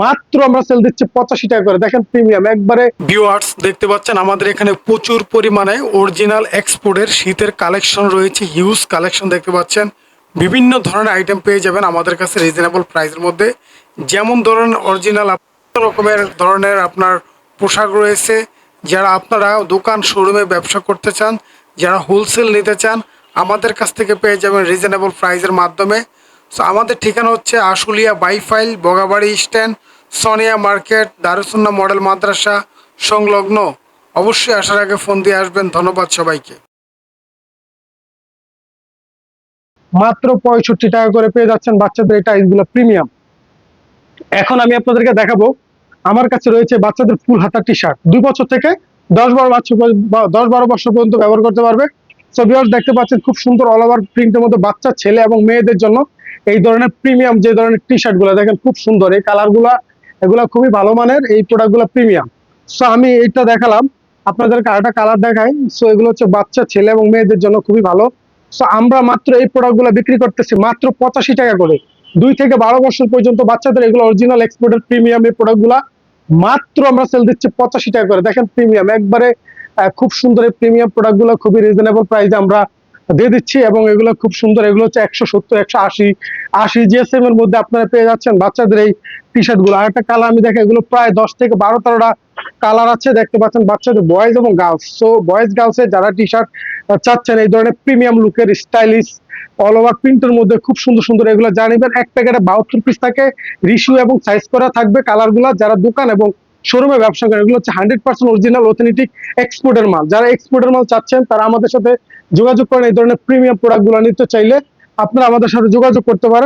মাত্র আমরা সেল দিচ্ছি পঁচাশি টাকা করে। দেখেন প্রিমিয়াম একবারে ভিউয়ার্স দেখতে পাচ্ছেন আমাদের এখানে প্রচুর পরিমাণে অরিজিনাল এক্সপোর্টের শীতের কালেকশন রয়েছে হিউজ কালেকশন দেখতে পাচ্ছেন। বিভিন্ন ধরনের আইটেম পেয়ে যাবেন আমাদের কাছে রিজনেবল প্রাইসের মধ্যে। যেমন ধরুন অরিজিনাল রকমের ধরনের আপনার পোশাক রয়েছে। যারা আপনারা দোকান শোরুমে ব্যবসা করতে চান, যারা হোলসেল নিতে চান, আমাদের কাছ থেকে পেয়ে যাবেন রিজনেবল প্রাইসের মাধ্যমে। সো আমাদের ঠিকানা হচ্ছে Ashulia Baipail Bogabari stand, Sonia market, Darussunnah model Madrasa, সংলগ্ন। অবশ্যই আসার আগে ফোন দিয়ে আসবেন। ধন্যবাদ সবাইকে। মাত্র পঁয়ষট্টি টাকা করে পেয়ে যাচ্ছেন বাচ্চাদের এই টাইলসগুলো প্রিমিয়াম। এখন আমি আপনাদেরকে দেখাবো, আমার কাছে রয়েছে বাচ্চাদের ফুল হাতা টি শার্ট দুই বছর থেকে দশ বারো বছর দশ বারো বছর পর্যন্ত ব্যবহার করতে পারবে। সো ভিউয়ার্স দেখতে পাচ্ছেন খুব সুন্দর অল ওভার প্রিন্টের মধ্যে বাচ্চা, ছেলে এবং মেয়েদের জন্য এই ধরনের প্রিমিয়াম যে ধরনের টি শার্টগুলো, দেখেন খুব সুন্দর। এই কালারগুলা, এগুলা খুবই ভালো মানের, এই প্রোডাক্টগুলো প্রিমিয়াম সো আমি এইটা দেখালাম। আপনাদেরকে আরেকটা কালার দেখাই। সো এগুলো হচ্ছে বাচ্চা, ছেলে এবং মেয়েদের জন্য খুবই ভালো। সো আমরা মাত্র এই প্রোডাক্টগুলো বিক্রি করতেছি মাত্র পঁচাশি টাকা করে। দুই থেকে বারো বছর পর্যন্ত বাচ্চাদের এগুলো অরিজিনাল এক্সপোর্টের প্রিমিয়াম এই প্রোডাক্টগুলা মাত্র আমরা সেল দিচ্ছি পঁচাশি টাকা করে। দেখেন প্রিমিয়াম একবারে খুব সুন্দর এই প্রিমিয়াম প্রোডাক্টগুলো, খুবই রিজনেবল প্রাইসে আমরা দিয়ে দিচ্ছি এবং এগুলো খুব সুন্দর। এগুলো হচ্ছে একশো সত্তর, একশো আশি আশি জিএসএম এর মধ্যে আপনারা পেয়ে যাচ্ছেন বাচ্চাদের এই টি শার্টগুলো। আর একটা কালার আমি দেখি, এগুলো প্রায় দশ থেকে বারো, তেরোটা কালার আছে, দেখতে পাচ্ছেন বাচ্চাদের বয়েজ এবং গার্লস সো বয়েজ গার্লস এর যারা টি শার্ট চাচ্ছেন, এই ধরনের প্রিমিয়াম লুকের স্টাইলিশ অল ওভার প্রিন্টের মধ্যে খুব সুন্দর সুন্দর এগুলো জানিবেন এক প্যাকেটে বাহাত্তর পিস থাকে। রিসিউ এবং সাইজ করা থাকবে কালারগুলা, যারা দোকান এবং শোরুমে ব্যবসা করে। এগুলো হচ্ছে হান্ড্রেড পার্সেন্ট অরিজিনাল অথেন্টিক এক্সপোর্টের মাল। যারা এক্সপোর্টের মাল চাচ্ছেন, তারা আমাদের সাথে যোগাযোগ করেন। এই ধরনের প্রিমিয়াম প্রোডাক্টগুলো নিতে চাইলে আপনারা আমাদের সাথে যোগাযোগ করতে পারেন।